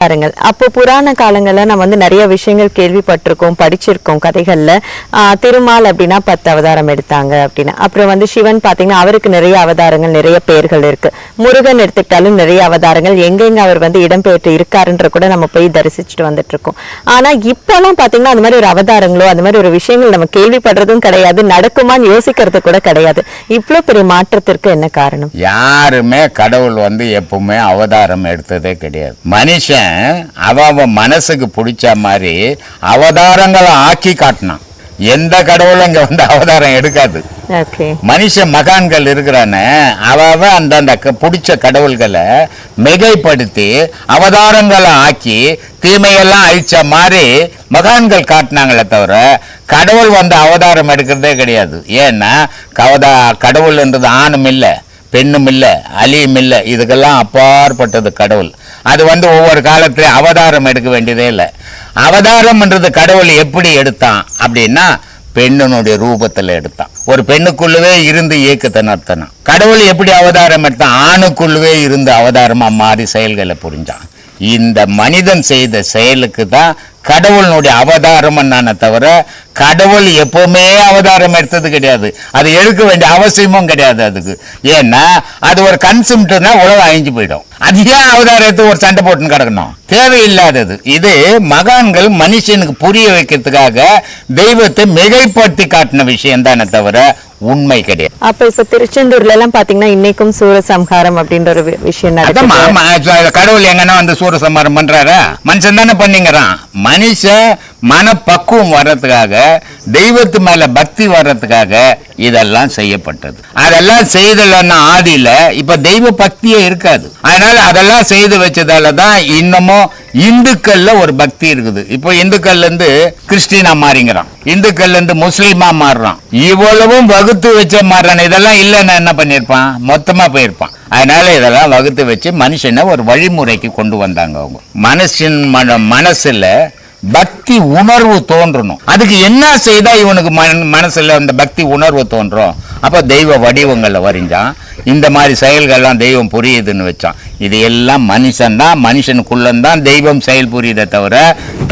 பாருங்கள். அப்போ புராண காலங்களில் நம்ம வந்து நிறைய விஷயங்கள் கேள்விப்பட்டிருக்கோம் படிச்சிருக்கோம் கதைகளில். திருமால் அப்படின்னா பத்து அவதாரம் எடுத்தாங்க அப்படின்னா. அப்புறம் வந்து சிவன் பார்த்தீங்கன்னா அவருக்கு நிறைய அவதாரங்கள் நிறைய பெயர்கள் இருக்கு. முருகன் எடுத்துக்கிட்டாலும் நிறைய அவதாரங்கள். எங்கெங்க அவர் வந்து இடம்பெயர்த்து இருக்காருன்ற கூட நம்ம போய் தரிசிச்சுட்டு வந்துட்டு இருக்கோம் ஆனா இப்பெல்லாம் பார்த்தீங்கன்னா அந்த மாதிரி ஒரு அவதாரங்களோ அந்த மாதிரி ஒரு விஷயங்கள் நம்ம கேள்விப்படுறதும் கிடையாது. நடக்குமான்னு யோசிக்கிறது கூட கிடையாது. இவ்வளோ பெரிய மாற்றத்திற்கு என்ன காரணம்? யாருமே கடவுள் வந்து எப்பவுமே அவதாரம் எடுத்ததே கிடையாது. மனுஷன் அவ அவன் மனசுக்கு பிடிச்ச மாதிரி அவதாரங்களை ஆக்கி காட்டினான். எந்த கடவுளும் இங்க வந்து அவதாரம் எடுக்காது. மனுஷ மகான்கள் இருக்கிறானே அவ அவன் அந்தந்த பிடிச்ச கடவுள்களை மிகைப்படுத்தி அவதாரங்களை ஆக்கி தீமையெல்லாம் அழிச்ச மாதிரி மகான்கள் காட்டினாங்களே தவிர கடவுள் வந்து அவதாரம் எடுக்கிறதே கிடையாது. ஏன்னா கவதா கடவுள்ன்றது ஆணும் இல்லை பெண்ணும் இல்லை அலியும் இல்லை இதுக்கெல்லாம் அப்பாற்பட்டது கடவுள். அது வந்து ஒவ்வொரு காலத்திலையும் அவதாரம் எடுக்க வேண்டியதே இல்லை. அவதாரம்ன்றது கடவுள் எப்படி எடுத்தான் அப்படின்னா பெண்ணினுடைய ரூபத்தில் எடுத்தான். ஒரு பெண்ணுக்குள்ளவே இருந்து இயக்கத்தை நடத்தினான். கடவுள் எப்படி அவதாரம் எடுத்தான்? ஆணுக்குள்ளவே இருந்து அவதாரமாக மாறி செயல்களை புரிஞ்சான். இந்த மனிதன் செய்த செயலுக்கு தான் கடவுளினுடைய அவதாரம் நானே தவிர கடவுள் எப்பவுமே அவதாரம் எடுத்தது கிடையாது. அது எடுக்க வேண்டிய அவசியமும் கிடையாது அதுக்கு. ஏன்னா அது ஒரு கன்செப்ட்னா உலகம் அழிஞ்சு போயிடும். அது ஏன் எடுத்து ஒரு சண்டை போட்டுன்னு கிடக்கணும்? தேவையில்லாதது. இது மகான்கள் மனுஷனுக்கு புரிய வைக்கிறதுக்காக தெய்வத்தை மிகைப்படுத்தி காட்டின விஷயம் தானே தவிர உண்மை கிடையாது. அப்ப இப்ப திருச்செந்தூர்ல எல்லாம் பாத்தீங்கன்னா இன்னைக்கும் சூரசம்ஹாரம் அப்படின்ற ஒரு விஷயம் கடவுள் எங்கன்னா வந்து சூரசம்மாரம் பண்றாரா? மனுஷன் தானே பண்ணிங்கிறான். மனுஷன் மனப்பக்குவம் வர்றதுக்காக தெய்வத்து மேல பக்தி வர்றதுக்காக இதெல்லாம் செய்யப்பட்டது. அதெல்லாம் செய்தலன்னா ஆதியில இப்ப தெய்வ பக்தியே இருக்காது. அதனால அதெல்லாம் செய்து வச்சதால தான் இன்னமும் இந்துக்கள்ல ஒரு பக்தி இருக்குது. இப்போ இந்துக்கள்ல இருந்து கிறிஸ்டினா மாறிங்கிறான். இந்துக்கள்ல இருந்து முஸ்லீமா மாறுறான். இவ்வளவும் வகுத்து வச்ச மாறுறான் இதெல்லாம் இல்லைன்னா என்ன பண்ணியிருப்பான்? மொத்தமா போயிருப்பான். அதனால இதெல்லாம் வகுத்து வச்சு மனுஷனை ஒரு வழிமுறைக்கு கொண்டு வந்தாங்க அவங்க. மனுஷன் மன மனசுல பக்தி உணர்வு தோன்றணும். அதுக்கு என்ன செய்தா இவனுக்கு மன- மனசுல அந்த பக்தி உணர்வு தோன்றும்? அப்ப தெய்வ வடிவங்களை வரைஞ்சான். இந்த மாதிரி செயல்கள்லாம் தெய்வம் புரியுதுன்னு வச்சான். இது எல்லாம் மனுஷன் தான் மனுஷனுக்குள்ளந்தான் தெய்வம் செயல் புரியுதே தவிர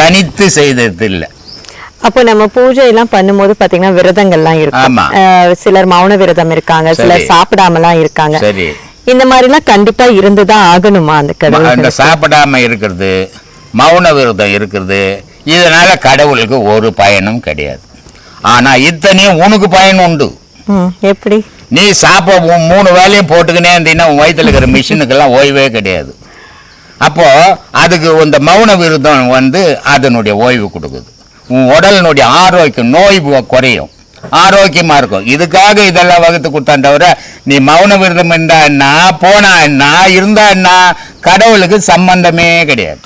தனித்து செய்தது இல்லை அப்போ நம்ம பூஜை எல்லாம் பண்ணும்போது பாத்தீங்கன்னா விரதங்கள்லாம் இருக்கும். சிலர் மௌன விரதம் இருக்காங்க சிலர். சாப்பிடாமலாம் இருக்காங்க. சரி. இந்த மாதிரி எல்லாம் கண்டிப்பா இருந்துதான் ஆகணுமா அந்த கடவுள் சாப்பிடாம இருக்கிறது மௌன விரதம் இருக்கிறது இதனால கடவுளுக்கு ஒரு பயனும் கிடையாது. ஆனா இத்தனையும் உனக்கு பயன் உண்டு. எப்படி? நீ சாப்பிட உன் மூணு வேலையும் போட்டுக்கினே இருந்தீங்கன்னா உன் வயித்துல இருக்கிற மிஷினுக்கெல்லாம் ஓய்வே கிடையாது. அப்போ அதுக்கு இந்த மௌன விரதம் வந்து அதனுடைய ஓய்வு கொடுக்குது. உன் உடலினுடைய ஆரோக்கியம் நோய் குறையும். ஆரோக்கியமாக இருக்கும். இதுக்காக இதெல்லாம் வகுத்து கொடுத்தான் தவிர நீ மௌன விரதம் இருந்தா என்ன போனா என்ன இருந்தா என்ன கடவுளுக்கு சம்பந்தமே கிடையாது.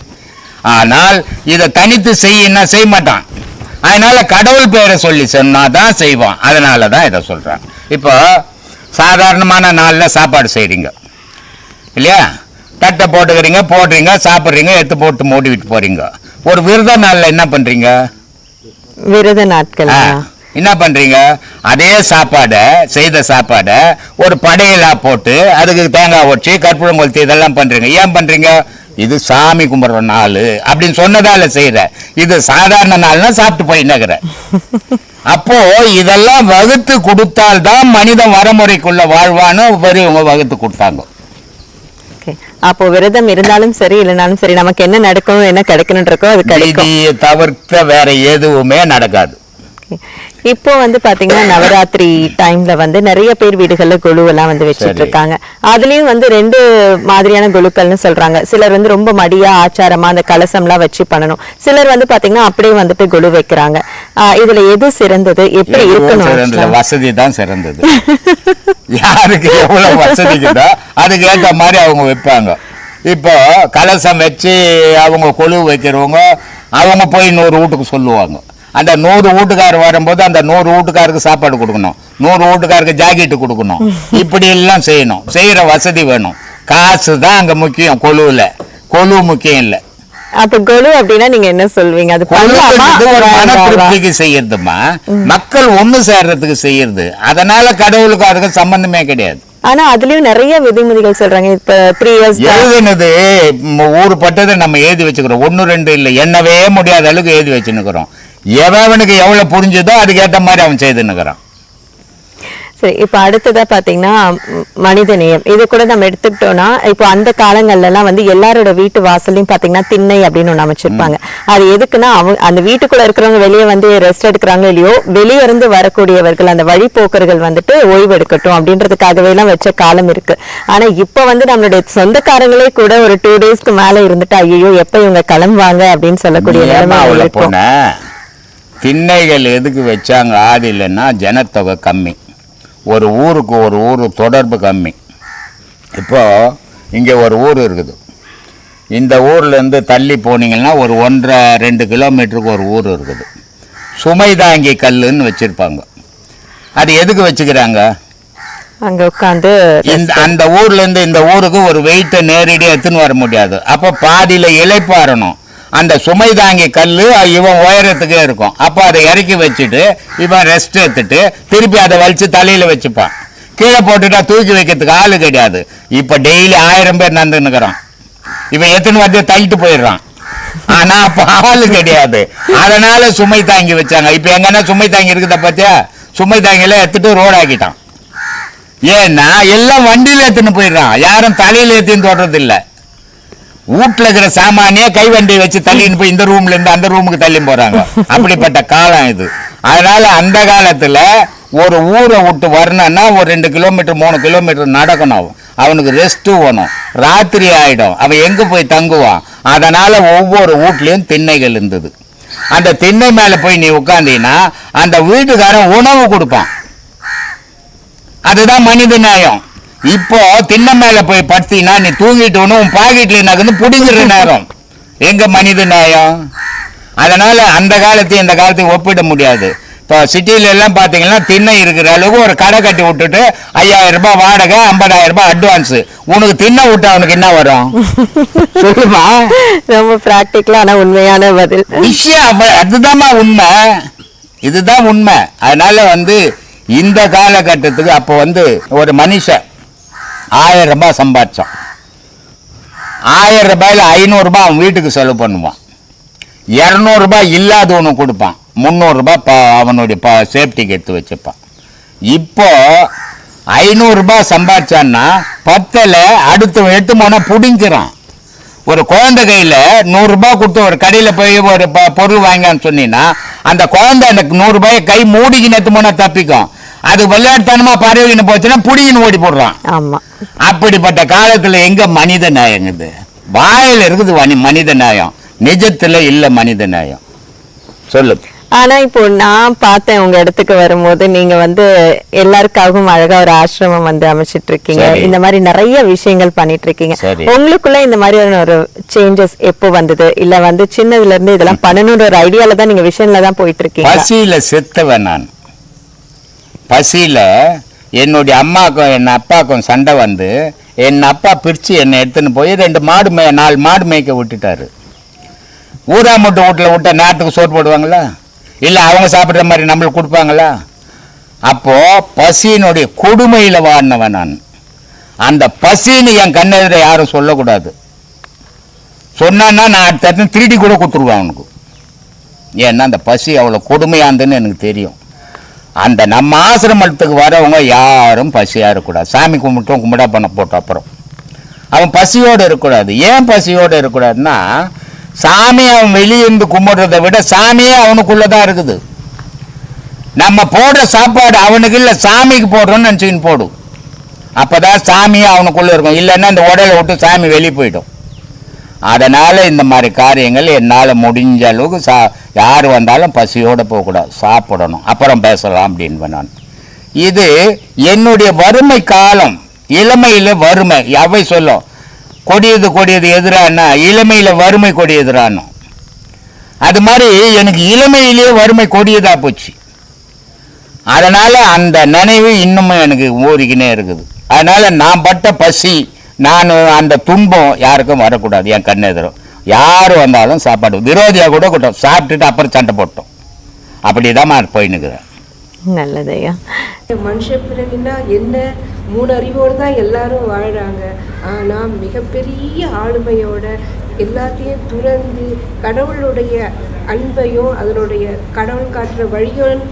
ஆனால் இதை தனித்து செய்யினா செய்ய மாட்டான் அதனால கடவுள் பேரை சொல்லி சொன்னாதான் செய்வான். அதனால தான் இதை சொல்றான் இப்போ சாதாரணமான நாளில் சாப்பாடு செய்றீங்க. இல்லையா? தட்டை போட்டுக்கிறீங்க போடுறீங்க சாப்பிட்றீங்க எடுத்து போட்டு மூடிவிட்டு போறீங்க. ஒரு விரத நாளில் என்ன பண்றீங்க? விரத நாட்கள். என்ன பண்றீங்க? அதே சாப்பாடை செய்த சாப்பாடை ஒரு படையலா போட்டு அதுக்கு தேங்காய் உடச்சி கற்பூரம் கொளுத்தி இதெல்லாம் பண்றீங்க. ஏன் பண்றீங்க? இது சாமி கும்பிட்ற நாள் அப்படின்னு சொன்னதால செய்யற இது சாதாரண நாள்னா சாப்பிட்டு போய் நகர அப்போ இதெல்லாம் வகுத்து கொடுத்தால்தான் மனிதன் வரமுறைக்குள்ள வாழ்வான்னு பெரியவங்க வகுத்து கொடுத்தாங்க. அப்போ விரதம் இருந்தாலும் சரி இல்லைனாலும் சரி நமக்கு என்ன நடக்கணும் என்ன கிடைக்கணுன்றக்கோ அது கிடைக்கும் தவிர்த்த வேற எதுவுமே நடக்காது. இப்போ வந்து பாத்தீங்கன்னா நவராத்திரி டைம்ல வந்து நிறைய பேர் வீடுகள்ல குழு எல்லாம் வந்து வச்சிட்டு. இருக்காங்க. அதுலயும் வந்து ரெண்டு மாதிரியான குழுக்கள்னு சொல்றாங்க. சிலர் வந்து ரொம்ப மடியா ஆச்சாரமா அந்த கலசம் எல்லாம் வச்சு பண்ணணும். சிலர் வந்து பாத்தீங்கன்னா அப்படியே வந்துட்டு குழு வைக்கிறாங்க. இதுல எது சிறந்தது? எப்படி இருக்கணும்? வசதி தான் சிறந்தது. யாருக்கு எவ்வளவு வசதிக்குதோ அதுக்கு ஏற்ற மாதிரி அவங்க வைப்பாங்க. இப்போ கலசம் வச்சு அவங்க கொழு வைக்கிறவங்க அவங்க போய் நூறு வீட்டுக்கு சொல்லுவாங்க. அந்த நூறு வீட்டுக்காரர் வரும்போது அந்த நூறு வீட்டுக்காருக்கு சாப்பாடு கொடுக்கணும். நூறு வீட்டுக்காருக்கு ஜாக்கெட்டு கொடுக்கணும். இப்படி எல்லாம் செய்யணும். செய்யற வசதி வேணும். காசு தான் அங்க முக்கியம் கொழுவுல. கொழு முக்கியம் இல்லை. அப்ப குழு அப்படின்னா நீங்க என்ன சொல்வீங்க? அது பண்ணலாமா? கொழுப்புன்றது ஒரு மன வேண்டாமா? திருப்திக்கு செய்யறதுமா? மக்கள் ஒண்ணு சேர்றதுக்கு செய்யறது. அதனால கடவுளுக்கு அதுக்கு சம்பந்தமே கிடையாது. ஆனா அதுலயும் நிறைய விதிமுறைகள் சொல்றாங்க. இப்ப த்ரீ இயர்ஸ் எழுதுனது ஊர் பட்டதை நம்ம எழுதி வச்சுக்கிறோம். ஒன்று ரெண்டு இல்லை. எண்ணவே முடியாத அளவுக்கு எழுதி வச்சுன்னுக்குறோம். எவனுக்கு எவ்வளவு புரிஞ்சுதோ அதுக்கேற்ற மாதிரி அவன் செய்துன்னுக்குறான் சரி இப்ப அடுத்ததா பாத்தீங்கன்னா ம், மனித நேயம். இது கூட நம்ம எடுத்துக்கிட்டோம்னா இப்போ அந்த காலங்கள்ல எல்லாம் வந்து எல்லாரோட வீட்டு வாசல்லையும் பாத்தீங்கன்னா திண்ணை அப்படின்னு ஒண்ணு அமைச்சிருப்பாங்க. அது எதுக்குன்னா அவங்க அந்த வீட்டுக்குள்ள இருக்கிறவங்க வெளியே வந்து ரெஸ்ட் எடுக்கிறாங்க இல்லையோ வெளியே இருந்து வரக்கூடியவர்கள் அந்த வழிபோக்கர்கள் வந்துட்டு ஓய்வு எடுக்கட்டும் அப்படின்றதுக்காகவே எல்லாம் வச்ச காலம் இருக்கு. ஆனா இப்ப வந்து நம்மளுடைய சொந்தக்காரங்களே கூட ஒரு டூ டேஸ்க்கு மேல இருந்துட்டு ஐயோ எப்ப இவங்க கிளம்புவாங்க அப்படின்னு சொல்லக்கூடிய அவ்வளவு இருக்கும். திண்ணைகள் எதுக்கு வச்சாங்க? ஆதியிலன்னா ஜனத்தொகை கம்மி. ஒரு ஊருக்கு ஒரு ஊர் தொடர்பு கம்மி. இப்போ இங்கே ஒரு ஊர் இருக்குது. இந்த ஊர்லேருந்து தள்ளி போனீங்கன்னா ஒரு ஒன்றரை ரெண்டு கிலோமீட்டருக்கு ஒரு ஊர் இருக்குது. சுமை தாங்கி கல்லுன்னு வச்சுருப்பாங்க. அது எதுக்கு வச்சுக்கிறாங்க? அங்க உட்காந்து இந்த அந்த ஊர்ல இருந்து இந்த ஊருக்கு ஒரு வெயிட்டை நேரடியாக எடுத்துன்னு வர முடியாது. அப்போ பாதியில இலைப்பாறணும் அந்த சுமை தாங்கி கல் இவன் உயரத்துக்கே இருக்கும். அப்போ அதை இறக்கி வச்சுட்டு இவன் ரெஸ்ட் எடுத்துட்டு திருப்பி அதை வலிச்சு தலையில் வச்சுப்பான். கீழே போட்டுட்டா தூக்கி வைக்கிறதுக்கு ஆள் கிடையாது. இப்போ டெய்லி ஆயிரம் பேர் நடந்துன்னுக்குறான். இவன் எத்தனை வந்து தள்ளிட்டு போயிடுறான். ஆனா அப்போ ஆள் கிடையாது. அதனால சுமை தாங்கி வச்சாங்க. இப்ப எங்கன்னா சுமை தாங்கி இருக்குதா பாத்தியா? சுமை தாங்கில எடுத்துட்டு ரோடு ஆக்கிட்டான். ஏன்னா எல்லாம் வண்டியில ஏற்றுன்னு போயிடுறான். யாரும் தலையில ஏத்தின்னு தொடறது வீட்டுல இருக்கிற சாமானிய கை வண்டியை வச்சு தள்ளின்னு போய் இந்த ரூம்ல இருந்து அந்த ரூமுக்கு தள்ளி போறாங்க. அப்படிப்பட்ட காலம் இது. அதனால அந்த காலத்துல ஒரு ஊரை விட்டு வரணும்னா ஒரு ரெண்டு கிலோமீட்டர் மூணு கிலோமீட்டர் நடக்கணும் அவனுக்கு ரெஸ்ட்டு வேணும். ராத்திரி ஆகிடும் அவன் எங்கே போய் தங்குவான்? அதனால் ஒவ்வொரு வீட்லேயும் திண்ணைகள் இருந்தது. அந்த திண்ணை மேலே போய் நீ உட்காந்தீங்கன்னா அந்த வீட்டுக்காரன் உணவு கொடுப்பான். அதுதான் மனித நியாயம் இப்போ திண்ண மேல போய் படுத்தீங்கன்னா நீ தூங்கிட்டு உன் பாக்கெட்ல நகர்ந்து புடிங்கிற நேரம். எங்க மனித நியாயம் அதனால அந்த காலத்தையும் இந்த காலத்தையும் ஒப்பிட முடியாது. இப்போ சிட்டில எல்லாம் பாத்தீங்கன்னா திண்ணை இருக்கிற அளவுக்கு ஒரு கடை கட்டி விட்டுட்டு ஐயாயிரம் ரூபாய் வாடகை ஐம்பதாயிரம் ரூபாய் அட்வான்ஸ் உனக்கு திண்ணை விட்டு அவனுக்கு என்ன வரும்? சொல்லுமா? ரொம்ப பிராக்டிக்கலா ஆனா உண்மையான பதில். விஷயம் அதுதாம்மா உண்மை. இதுதான் உண்மை. அதனால வந்து இந்த காலகட்டத்துக்கு அப்போ வந்து ஒரு மனுஷன் ஆயிரம் ரூபாய் சம்பாதிச்சான் ஆயிரம் ரூபாயில் ஐநூறுரூபா அவன் வீட்டுக்கு செலவு பண்ணுவான். இரநூறுபா இல்லாதவனுக்கு கொடுப்பான். முந்நூறுரூபா ப அவனுடைய ப சேஃப்டிக்கு எடுத்து வச்சுப்பான். இப்போ ஐநூறுரூபா சம்பாதிச்சான்னா பத்தில் அடுத்து எட்டு போனால் பிடிங்கிறான் ஒரு குழந்தை கையில் நூறுரூபா கொடுத்து ஒரு கடையில் போய் ஒரு ப பொருள் வாங்கான்னு சொன்னீங்கன்னா அந்த குழந்தை எனக்கு நூறுரூபாயை கை மூடிக்கின்னு எத்து போனால் தப்பிக்கும். அது விளையாட்டுத்தனமாக பறவைன்னு போச்சுன்னா பிடிங்கின்னு ஓடி போடுறான். ஆமா. அப்படிப்பட்ட காலத்துல எங்க மனித நியாயங்குது வாயில இருக்குது வனி- மனித நியாயம் நிஜத்துல இல்ல மனித நியாயம் சொல்லு. ஆனா இப்போ நான் பார்த்தேன் உங்க இடத்துக்கு வரும்போது நீங்க வந்து எல்லாருக்காகவும் அழகா ஒரு ஆசிரமம் வந்து அமைச்சிட்டு இருக்கீங்க. இந்த மாதிரி நிறைய விஷயங்கள் பண்ணிட்டு இருக்கீங்க. உங்களுக்குள்ள இந்த மாதிரியான ஒரு சேஞ்சஸ் எப்போ வந்தது? இல்ல வந்து சின்னதுல இருந்து இதெல்லாம் பண்ணணும்ன்ற ஒரு ஐடியால தான் நீங்க விஷன்ல தான் போயிட்டு இருக்கீங்க பசியில செத்தவன் நான். பசியில் என்னுடைய அம்மாக்கும் என் அப்பாக்கும் சண்டை வந்து என் அப்பா பிரித்து என்னை எடுத்துன்னு போய் ரெண்டு மாடு மே நாலு மாடு மேய்க்க விட்டுட்டாரு. ஊரா மட்டும் வீட்டில் விட்டா நேரத்துக்கு சோறு போடுவாங்களா? இல்லை அவங்க சாப்பிட்ற மாதிரி நம்மளுக்கு கொடுப்பாங்களா? அப்போது பசியினுடைய கொடுமையில் வாடினவன் நான். அந்த பசின்னு என் கண்ணெதிர யாரும் சொல்லக்கூடாது. சொன்னான்னா நான் அடுத்த திருடி கூட கொடுத்துருவேன் அவனுக்கு. ஏன்னா அந்த பசி அவ்வளோ கொடுமையாந்துன்னு எனக்கு தெரியும். அந்த நம்ம ஆசிரமத்துக்கு வரவங்க யாரும் பசியாக இருக்கக்கூடாது. சாமி கும்பிட்டும் கும்பிடா பண்ண போட்ட அப்புறம். அவன் பசியோடு இருக்கக்கூடாது. ஏன் பசியோடு இருக்கக்கூடாதுன்னா சாமி அவன் வெளியே கும்பிட்றத விட சாமியே அவனுக்குள்ளே தான் இருக்குது. நம்ம போடுற சாப்பாடு அவனுக்கு இல்லை சாமிக்கு போடுறோம்னு நினச்சிக்கின்னு போடும் அப்பதான் சாமியே அவனுக்குள்ளே இருக்கும். இல்லைன்னா இந்த உடலை விட்டு சாமி வெளியே போயிடும். அதனால் இந்த மாதிரி காரியங்கள் என்னால் முடிஞ்ச அளவுக்கு சா யார் வந்தாலும் பசியோடு போகக்கூடாது. சாப்பிடணும். அப்புறம் பேசலாம் அப்படின்னு நான். இது என்னுடைய வறுமை காலம். இளமையில் வறுமை. அவை சொல்லும். கொடியது கொடியது எதிரானா இளமையில் வறுமை கொடியதுரானும் அது மாதிரி எனக்கு இளமையிலேயே வறுமை கொடியதாக போச்சு. அதனால் அந்த நினைவு இன்னமும் எனக்கு ஊறிக்கினே இருக்குது. அதனால் நான் பட்ட பசி நான் அந்த துன்பம் யாருக்கும் வரக்கூடாது. என் கண்ணெதிரும். யார் வந்தாலும் சாப்பாடு விரோதியாக கூட கூட்டம். சாப்பிட்டுட்டு அப்புறம் சண்டை போட்டோம். அப்படி தான் போயின்னுக்கிறேன். நல்லது ஐயா மனுஷ பிறவினா என்ன? மூணு அறிவோடு தான் எல்லாரும் வாழ்கிறாங்க ஆனால் மிகப்பெரிய ஆளுமையோட எல்லாத்தையும் துறந்து கடவுளுடைய அன்பையும் அதனுடைய கடவுள் காட்டுற வழியும்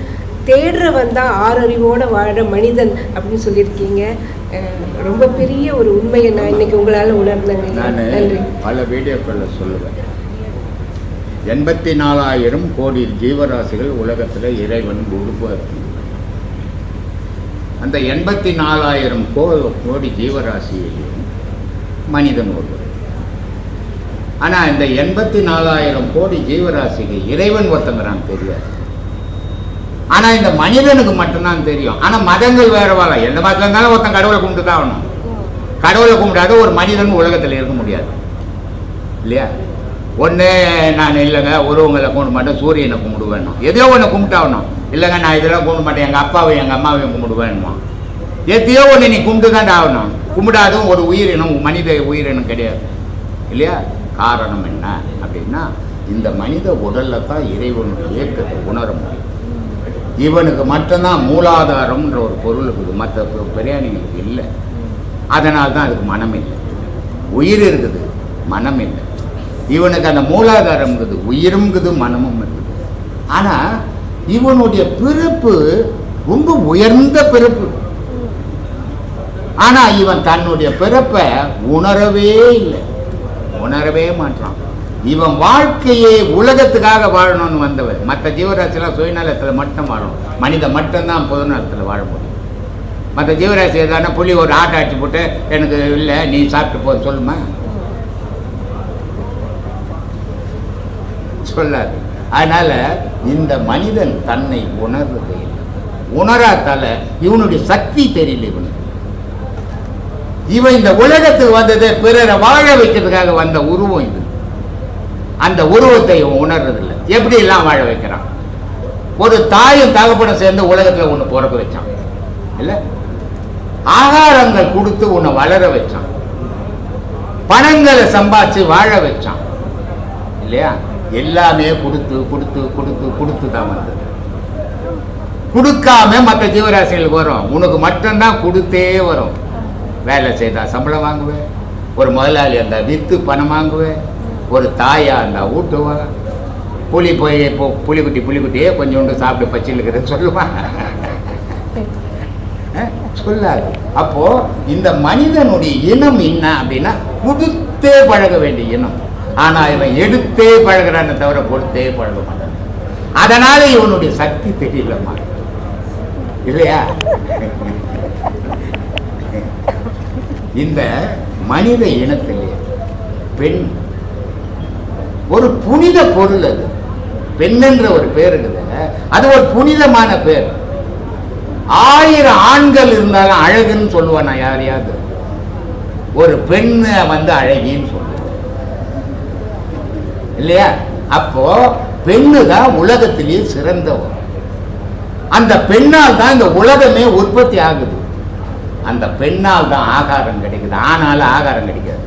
தேடுறவன் தான் ஆறறிவோட வாழ மனிதன் அப்படின்னு சொல்லியிருக்கீங்க. ரொம்ப பெரிய ஒரு உண்மையை நான் இன்னைக்கு உங்களால் உணர்ந்தேங்க. நான் பல வீடியோக்களில் சொல்லுவேன். எண்பத்தி நாலாயிரம் கோடி ஜீவராசிகள் உலகத்தில் இறைவன் உருவாக்கி அந்த எண்பத்தி நாலாயிரம் கோ கோடி ஜீவராசியிலும் மனிதன் ஒருவர். ஆனால் இந்த எண்பத்தி நாலாயிரம் கோடி ஜீவராசிக்கு இறைவன் ஒருத்தங்கிறான் தெரியாது. ஆனால் இந்த மனிதனுக்கு மட்டும்தான் தெரியும். ஆனால் மதங்கள் வேறு வாழ எந்த மதத்தில் இருந்தாலும் ஒருத்தன் கடவுளை கும்பிட்டு தான் ஆகணும். கடவுளை கும்பிடாத ஒரு மனிதன் உலகத்தில் இருக்க முடியாது. இல்லையா? ஒன்று நான் இல்லைங்க உருவங்களை கும்பிட மாட்டேன் சூரியனை கும்பிடுவேணும் எதையோ ஒன்று கும்பிட்டாகணும் இல்லைங்க நான் இதெல்லாம் கும்பிட மாட்டேன் எங்கள் அப்பாவையும் எங்கள் அம்மாவையும் கும்பிடுவேணுமா எத்தையோ ஒன்று நீ கும்பிட்டு தான் ஆகணும். கும்பிடாதும் ஒரு உயிரினம் மனித உயிரினம் கிடையாது. இல்லையா? காரணம் என்ன அப்படின்னா இந்த மனித உடல்ல தான் இறைவனுடைய இயக்கத்தை உணர முடியும். இவனுக்கு மட்டும்தான் மூலாதாரம்ன்ற ஒரு பொருள் இருக்குது. மற்ற பிரியாணிகளுக்கு இல்லை. அதனால் தான் அதுக்கு மனம் இல்லை. உயிர் இருக்குது மனம் இல்லை. இவனுக்கு அந்த மூலாதாரம் இருக்குது மனமும் இருக்குது. ஆனால் இவனுடைய பிறப்பு ரொம்ப உயர்ந்த பிறப்பு. ஆனா இவன் தன்னுடைய பிறப்பை உணரவே இல்லை. உணரவே மாட்டான் இவன் வாழ்க்கையே உலகத்துக்காக வாழணும்னு வந்தவன். மற்ற ஜீவராசிலாம் சுயநலத்தில் மட்டும் வாழும். மனிதன் மட்டும்தான் பொதுநலத்தில் வாழ முடியும். மற்ற ஜீவராசி எதான புலி ஒரு ஆட்டை போட்டு எனக்கு இல்லை நீ சாப்பிட்டு போ சொல்லுமா? சொல்லாது. அதனால் இந்த மனிதன் தன்னை உணர்றது இல்லை. இவனுடைய சக்தி தெரியல இவனுக்கு. இவன் இந்த உலகத்துக்கு வந்தது பிறரை வாழ வைக்கிறதுக்காக வந்த உருவம் இது. அந்த உருவத்தை உணர்றதில்லை. எப்படி எல்லாம் வாழ வைக்கிறான்? ஒரு தாயும் தகப்பனும் சேர்ந்து உலகத்துல ஒன்று பிறக்க வச்சான். இல்ல? ஆகாரங்கள் கொடுத்து உன்னை வளர வச்சான். பணங்களை சம்பாதிச்சு வாழ வச்சான். இல்லையா? எல்லாமே கொடுத்து கொடுத்து கொடுத்து கொடுத்து தான் வந்தது. கொடுக்காம மற்ற ஜீவராசிகளுக்கு வரும். உனக்கு மட்டும்தான் கொடுத்தே வரும். வேலை செய்தா சம்பளம் வாங்குவேன். ஒரு முதலாளி அந்த வித்து பணம் வாங்குவேன். ஒரு தாயாக இருந்தால் ஊட்டுவா. புலி போய் இப்போ புளிக்குட்டி புளிக்குட்டியே கொஞ்சோண்டு சாப்பிட்டு பச்சிலுக்குறது சொல்லுவான் சொல்லாது. அப்போது இந்த மனிதனுடைய இனம் என்ன அப்படின்னா கொடுத்தே பழக வேண்டிய இனம். ஆனால் இவன் எடுத்தே பழகிறான்னு தவிர கொடுத்தே பழக மாட்டான். அதனால இவனுடைய சக்தி தெரியலம்மா. இல்லையா? இந்த மனித இனத்திலே பெண் ஒரு புனித பொருள் அது. பெண்ணென்ற ஒரு பேர் இருக்குது. அது ஒரு புனிதமான பேர். ஆயிரம் ஆண்கள் இருந்தாலும் அழகுன்னு சொல்லுவேன் நான் யாரையாவது. ஒரு பெண்ணை வந்து அழகின்னு சொல்லுவேன். இல்லையா? அப்போ பெண்ணு தான் உலகத்திலேயே சிறந்தவர் அந்த பெண்ணால் தான் இந்த உலகமே உற்பத்தி ஆகுது. அந்த பெண்ணால் தான் ஆகாரம் கிடைக்குது. ஆனாலும் ஆகாரம் கிடைக்காது.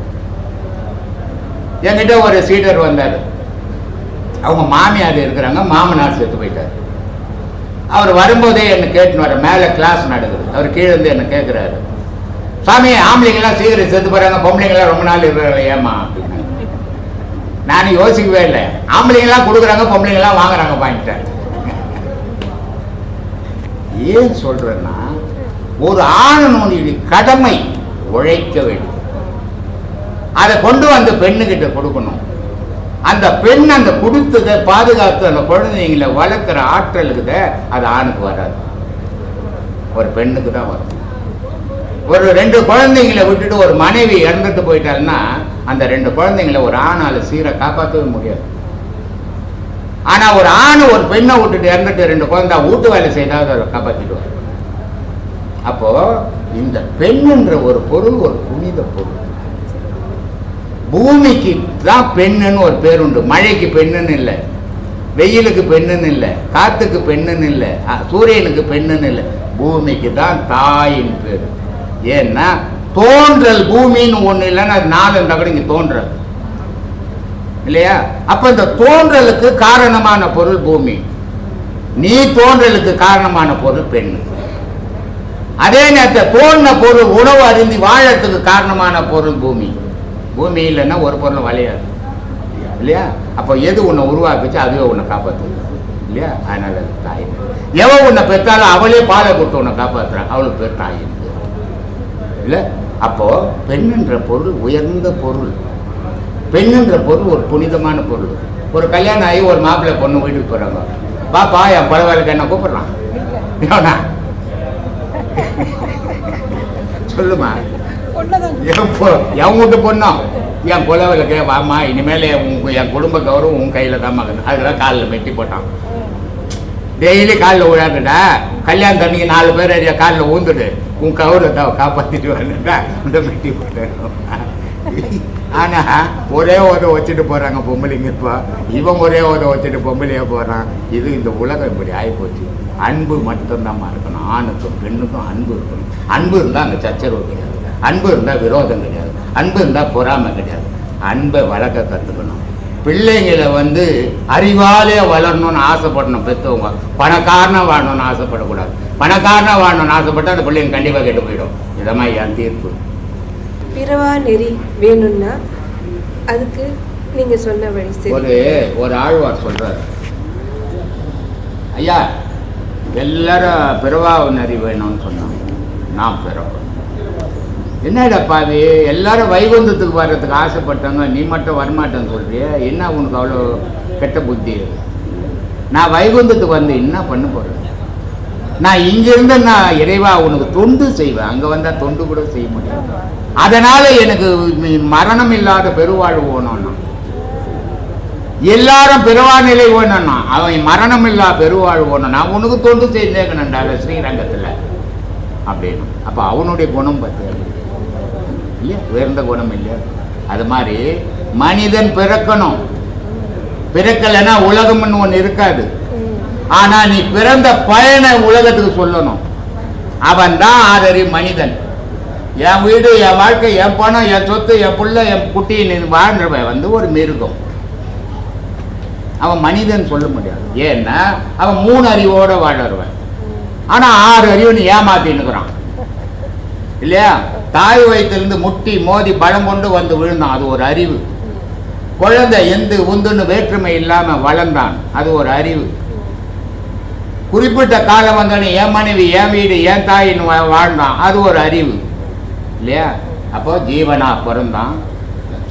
என்கிட்ட ஒரு சீடர் வந்தார். அவங்க மாமியார் இருக்கிறாங்க மாமனார் செத்து போயிட்டார். அவர் வரும்போதே என்னை கேட்டுன்னு வர மேலே கிளாஸ் நடக்குது. அவர் கீழே இருந்து என்ன கேட்குறாரு சாமி ஆம்பளைங்கெல்லாம் சீக்கிரம் செத்து போகிறாங்க பொம்பளைங்களாம் ரொம்ப நாள் இருக்கிறாங்க ஏமா அப்படின்னு நான் யோசிக்கவே இல்லை. ஆம்பளைங்கெல்லாம் கொடுக்குறாங்க பொம்பளைங்கெல்லாம் வாங்குறாங்க பாயிண்ட்டை. ஏன் சொல்றேன்னா ஒரு ஆணனுடைய கடமை உழைக்க வேண்டும். அதை கொண்டு வந்து பெண்ணுக்கிட்ட கொடுக்கணும். அந்த பெண் அந்த கொடுத்ததை பாதுகாத்து அந்த குழந்தைங்களை வளர்க்குற ஆற்றல் இருக்குதே அது ஆணுக்கு வராது. ஒரு பெண்ணுக்கு தான் வரும். ஒரு ரெண்டு குழந்தைங்களை விட்டுட்டு ஒரு மனைவி இறந்துட்டு போயிட்டாருன்னா அந்த ரெண்டு குழந்தைங்களை ஒரு ஆணால் சீரை காப்பாற்றவே முடியாது. ஆனால் ஒரு ஆண் ஒரு பெண்ணை விட்டுட்டு இறந்துட்டு ரெண்டு குழந்தை வீட்டு வேலை செய்தால் அதை காப்பாற்றிடுவார் அப்போது இந்த பெண்ணுன்ற ஒரு பொருள் ஒரு புனித பொருள். பூமிக்கு தான் பெண்ணுன்னு ஒரு பேர் உண்டு மழைக்கு பெண்ணுன்னு இல்லை. வெயிலுக்கு பெண்ணுன்னு இல்லை. காற்றுக்கு பெண்ணுன்னு இல்லை. சூரியனுக்கு பெண்ணுன்னு இல்லை. பூமிக்கு தான் தாயின் பேர். ஏன்னா தோன்றல் பூமின்னு ஒண்ணு இல்லைன்னா அது நாலு இருந்தால் கூட இங்கே தோன்றல். இல்லையா? அப்ப இந்த தோன்றலுக்கு காரணமான பொருள் பூமி. நீ தோன்றலுக்கு காரணமான பொருள் பெண் அதே நேரத்தில் தோன்ற பொருள் உணவு அருந்தி வாழறதுக்கு காரணமான பொருள் பூமி. பூமி இல்லைன்னா ஒரு பொருள் வளையாது இல்லையா? அப்போ எது உன்னை உருவாக்குச்சு அதுவே உன்னை காப்பாற்றுது இல்லையா? அதனால தாய். எவன் உன்னை பெற்றாலும் அவளே பாலை கொடுத்து உன்னை காப்பாற்றுறான் அவளுக்கு பேர் தாய் இல்லை? அப்போ பெண்ணுன்ற பொருள் உயர்ந்த பொருள். பெண்ணுன்ற பொருள் ஒரு புனிதமான பொருள். ஒரு கல்யாணம் ஆகி ஒரு மாப்பிள்ளை பொண்ணு வீட்டுக்கு போகிறாங்க பாப்பா என் பரவாயில்ல என்ன கூப்பிடுறான்? சொல்லுமா? என் பொ- என் வீட்டு பொண்ணும் என் வாமா இனிமேல் என் குடும்ப கௌரவம் உன் கையில் தான் மகன். அதெல்லாம் காலில் மெட்டி போட்டான். டெய்லி காலில் விழாந்துட்டா. கல்யாணம் தண்ணிக்கு நாலு பேர் அறிய காலில் ஊந்துடு உன் கௌரவத்தை காப்பாற்றிட்டு வந்துட்டா இந்த மெட்டி போட்டேன். ஆனால் ஒரே ஓதை வச்சுட்டு போறாங்க பொம்பளைங்க இப்போ. இவன் ஒரே ஓதை வச்சுட்டு பொம்பளையா போகிறான் இது இந்த உலகம் இப்படி ஆகிப்போச்சு அன்பு மட்டும்தாம்மா இருக்கணும் ஆணுக்கும் பெண்ணுக்கும் அன்பு இருக்கணும். அன்பு இருந்தால் அங்கே சச்சரவு கிடையாது. அன்பு இருந்தால் விரோதம் கிடையாது. அன்பு இருந்தால் பொறாமை கிடையாது. அன்பை வளர்க்க கற்றுக்கணும் பிள்ளைங்களை வந்து அறிவாலே வளரணும்னு ஆசைப்படணும் பெற்றவங்க பணக்காரனா வாழணும்னு ஆசைப்படக்கூடாது. பணக்காரனா வாழணும்னு ஆசைப்பட்டா அந்த பிள்ளைங்க கண்டிப்பாக கெட்டு போயிடும். இதமாக என் தீர்ப்பு. பிறவா நெறி வேணும்னா அதுக்கு நீங்க சொன்ன வழி ஒரு ஒரு ஆழ்வார் சொல்றாரு. ஐயா எல்லாரும் பிறவா நரி வேணும்னு சொன்னாங்க. நான் பிறவா என்னடா பாவி எல்லாரும் வைகுந்தத்துக்கு வர்றதுக்கு ஆசைப்பட்டாங்க. நீ மட்டும் வரமாட்டேன்னு சொல்கிறிய என்ன உனக்கு அவ்வளோ கெட்ட புத்தி? நான் வைகுந்தத்துக்கு வந்து என்ன பண்ண போகிறேன் நான் இங்கிருந்து நான் இறைவா உனக்கு தொண்டு செய்வேன். அங்கே வந்தால் தொண்டு கூட செய்ய முடியாது. அதனால் எனக்கு மரணம் இல்லாத பெருவாழ்வு வேணும்னா. எல்லாரும் பிறவா நிலை வேணும்னா. அவன் மரணம் இல்லா பெருவாழ்வு வேணும் நான் உனக்கு தொண்டு செய்தேக்கணும்டா ஸ்ரீரங்கத்தில். அப்படின்னு. அப்போ அவனுடைய குணம் பற்றி இல்லையா? உயர்ந்த குணம் இல்லையா? அது மாதிரி மனிதன் பிறக்கணும். பிறக்கலைன்னா உலகம்னு ஒன்று இருக்காது. ஆனா நீ பிறந்த பயனை உலகத்துக்கு சொல்லணும். அவன் தான் ஆதரி மனிதன். என் வீடு என் வாழ்க்கை என் பணம் என் சொத்து என் புள்ள என் குட்டி நீ வாழ்ந்தவன் வந்து ஒரு மிருகம். அவன் மனிதன் சொல்ல முடியாது. ஏன்னா அவன் மூணு அறிவோட வாழறவன். ஆனா ஆறு அறிவுன்னு ஏமாத்தின்னுக்குறான். இல்லையா? தாய் வயிற்றிலிருந்து முட்டி மோதி பலம் கொண்டு வந்து விழுந்தான். அது ஒரு அறிவு. குழந்தை எந்து உந்துன்னு வேற்றுமை இல்லாமல் வளர்ந்தான். அது ஒரு அறிவு. குறிப்பிட்ட காலம் வந்தோடனே என் மனைவி என் வீடு என் தாயின்னு வா- வாழ்ந்தான். அது ஒரு அறிவு. இல்லையா? அப்போ ஜீவனா பிறந்தான்.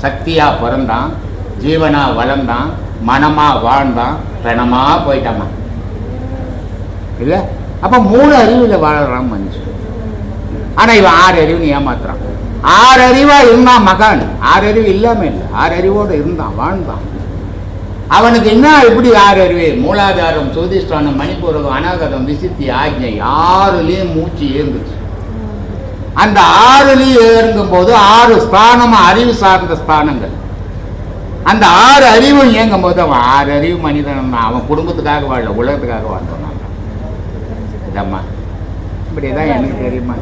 சக்தியா பிறந்தான். ஜீவனா வளர்ந்தான். மனமா வாழ்ந்தான். பிணமா போயிட்டாமா இல்லை? அப்போ மூணு அறிவில் வாழறான் மனுஷன். ஆனால் இவன் ஆறு அறிவுன்னு ஏமாத்துறான். ஆறு அறிவாக இருந்தான் மகான். ஆறு அறிவு இல்லாமல் இல்லை. ஆறு அறிவோடு இருந்தான் வாழ்ந்தான். அவனுக்கு என்ன எப்படி ஆறு அறிவு? மூலாதாரம் சுதிஷ்டானம் மணிப்பூரகம் அனாகதம் விசித்தி ஆக்ஞை ஆறுலேயும் மூச்சு ஏங்குச்சு அந்த ஆறுலேயும் ஏறுங்கும் போது ஆறு ஸ்தானமாக அறிவு சார்ந்த ஸ்தானங்கள். அந்த ஆறு அறிவும் இயங்கும் போது அவன் ஆறு அறிவு மனிதன் அவன் குடும்பத்துக்காக வாழல உலகத்துக்காக வாழ்ந்தான் இதம்மா. இப்படிதான் எனக்கு தெரியுமா?